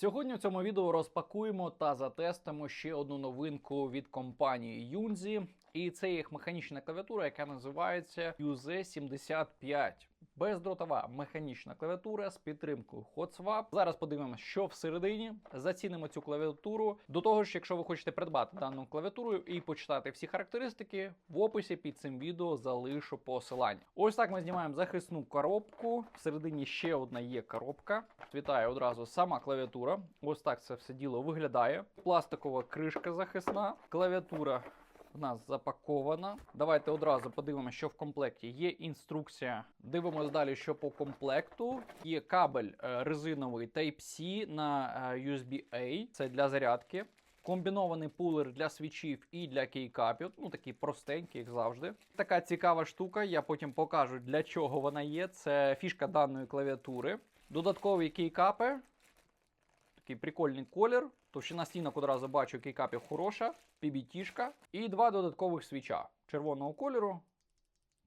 Сьогодні в цьому відео розпакуємо та затестимо ще одну новинку від компанії Yunzi. І це їх механічна клавіатура, яка називається UZ75. Бездротова механічна клавіатура з підтримкою HotSwap. Зараз подивимося, що всередині. Зацінимо цю клавіатуру. До того ж, якщо ви хочете придбати дану клавіатуру і почитати всі характеристики, в описі під цим відео залишу посилання. Ось так ми знімаємо захисну коробку. Всередині ще одна є коробка. Вітає одразу сама клавіатура. Ось так це все діло виглядає. Пластикова кришка захисна, клавіатура в нас запакована. Давайте одразу подивимося, що в комплекті. Є інструкція. Дивимось далі, що по комплекту. Є кабель е, резиновий Type-C на е, USB-A. Це для зарядки. Комбінований пулер для свічів і для кейкапів. Ну такий простенький, як завжди. Така цікава штука. Я потім покажу для чого вона є. Це фішка даної клавіатури. Додаткові кейкапи. Такий прикольний колір. Товщина стінок одразу бачу, кейкапів хороша, PBT-шка. І два додаткових свіча червоного кольору.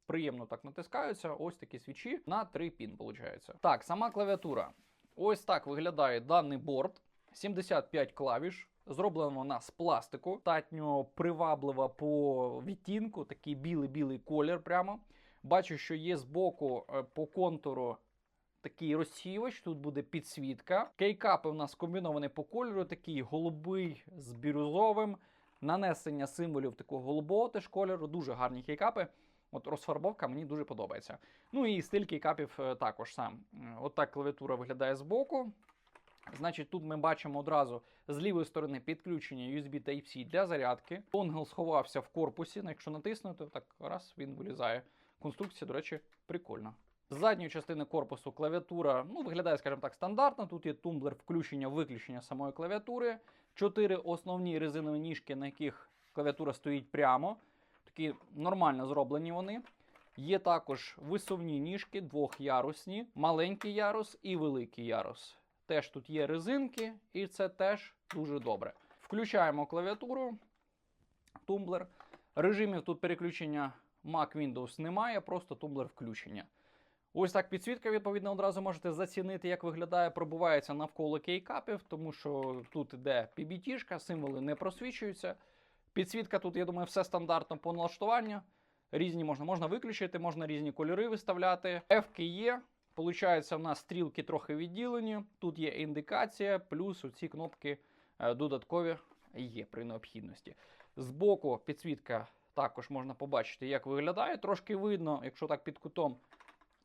Приємно так натискаються. Ось такі свічі на 3 пін, виходить. Так, сама клавіатура. Ось так виглядає даний борт. 75 клавіш. Зроблена вона з пластику, достатньо приваблива по відтінку, такий білий-білий колір прямо. Бачу, що є збоку е, по контуру такий розсіювач, тут буде підсвітка. Кейкапи у нас комбіновані по кольору, такий голубий з бірюзовим. Нанесення символів такого голубого теж кольору, дуже гарні кейкапи. От розфарбовка мені дуже подобається. Ну і стиль кейкапів е, також сам. От так клавіатура виглядає збоку. Значить, тут ми бачимо одразу з лівої сторони підключення USB Type-C для зарядки. Донгл сховався в корпусі. ну, Якщо натиснути, так раз він вилізає. Конструкція, до речі, прикольна. Задньої частини корпусу клавіатура ну, виглядає, скажімо так, стандартно. Тут є тумблер включення-виключення самої клавіатури. Чотири основні резинові ніжки, на яких клавіатура стоїть прямо. Такі нормально зроблені вони. Є також висувні ніжки, двохярусні, маленький ярус і великий ярус. Теж тут є резинки, і це теж дуже добре. Включаємо клавіатуру, тумблер. Режимів тут переключення Mac Windows немає, просто тумблер включення. Ось так підсвітка, відповідно, одразу можете зацінити, як виглядає, пробувається навколо кейкапів, тому що тут іде PBT-шка, символи не просвічуються. Підсвітка тут, я думаю, все стандартно по налаштуванню. Різні можна, можна виключити, можна різні кольори виставляти. F є. Получається, в нас стрілки трохи відділені. Тут є індикація, плюс ці кнопки е, додаткові є при необхідності. Збоку підсвітка також можна побачити, як виглядає. Трошки видно, якщо так під кутом,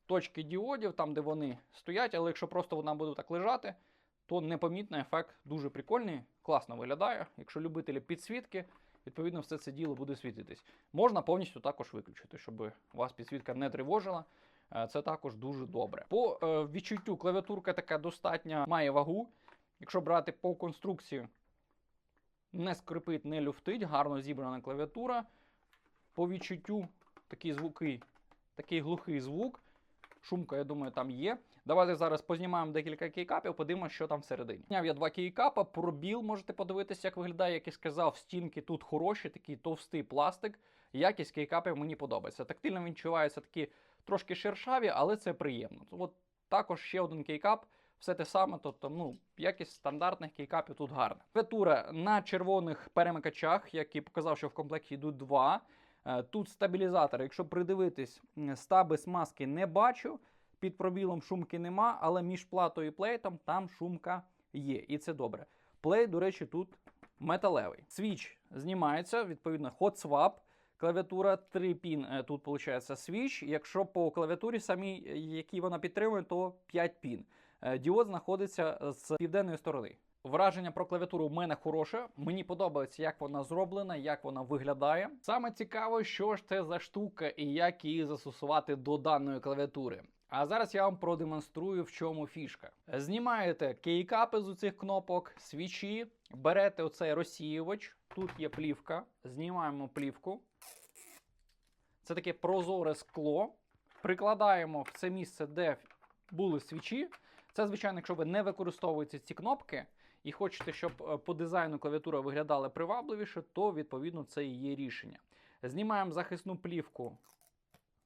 точки діодів, там, де вони стоять, але якщо просто вона буде так лежати, то непомітний ефект дуже прикольний, класно виглядає. Якщо любителі підсвітки, відповідно, все це діло буде світитись. Можна повністю також виключити, щоб вас підсвітка не тривожила. Е, Це також дуже добре. По е, відчуттю клавіатурка така достатня має вагу. Якщо брати по конструкції, не скрипить, не люфтить, гарно зібрана клавіатура. По відчуттю такі звуки, такий глухий звук. Шумка, я думаю, там є. Давайте зараз познімаємо декілька кейкапів, подивимося, що там всередині. Зняв я два кейкапа, пробіл, можете подивитися, як виглядає, як і сказав, стінки тут хороші, такий товстий пластик. Якість кейкапів мені подобається. Тактильно відчуваються такі трошки шершаві, але це приємно. От також ще один кейкап, все те саме, тобто ну, якість стандартних кейкапів тут гарна. Клавіатура на червоних перемикачах, як і показав, що в комплекті йдуть два. Е, Тут стабілізатор, якщо придивитись, стаби смазки не бачу. Під пробілом шумки нема, але між платою і плейтом там шумка є. І це добре. Плейт, до речі, тут металевий. Свіч знімається, відповідно, hot swap. Клавіатура 3 пін. е, Тут виходить свіч. Якщо по клавіатурі самій, е, які вона підтримує, то 5 пін. Діод знаходиться з південної сторони. Враження про клавіатуру в мене хороше. Мені подобається, як вона зроблена, як вона виглядає. Саме цікаво, що ж це за штука і як її застосувати до даної клавіатури. А зараз я вам продемонструю, в чому фішка. Знімаєте кейкапи з цих кнопок, свічі, берете оцей розсіювач. Тут є плівка. Знімаємо плівку. Це таке прозоре скло. Прикладаємо в це місце, де були свічі. Це, звичайно, якщо ви не використовуєте ці кнопки і хочете, щоб е, по дизайну клавіатура виглядала привабливіше, то відповідно це і є рішення. Знімаємо захисну плівку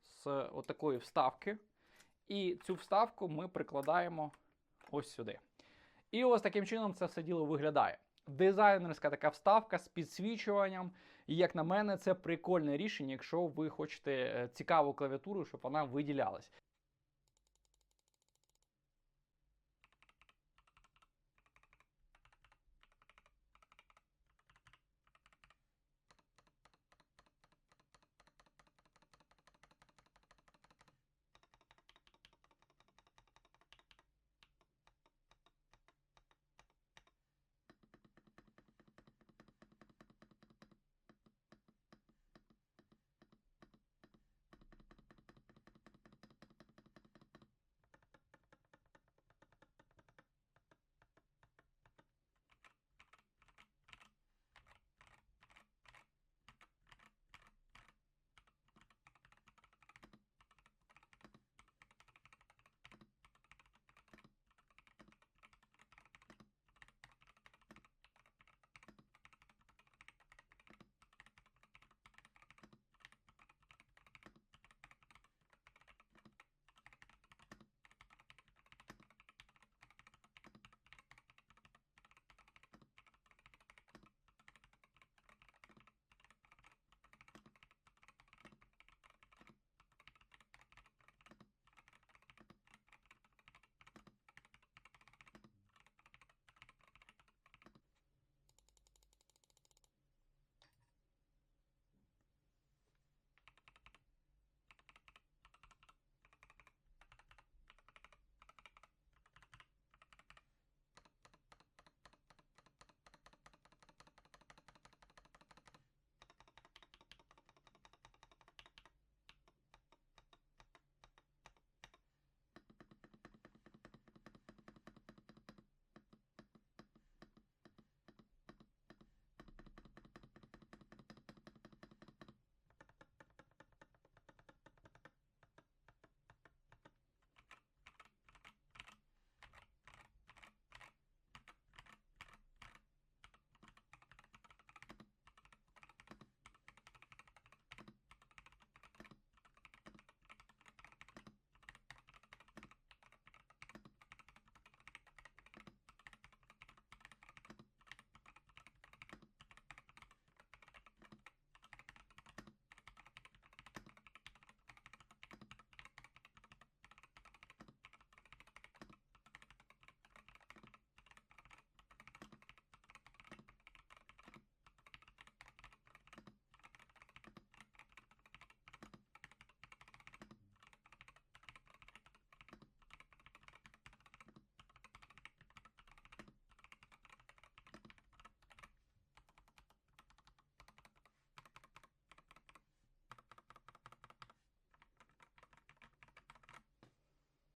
з отакої вставки. І цю вставку ми прикладаємо ось сюди. І ось таким чином це все діло виглядає. Дизайнерська така вставка з підсвічуванням. І як на мене, це прикольне рішення, якщо ви хочете е, цікаву клавіатуру, щоб вона виділялась.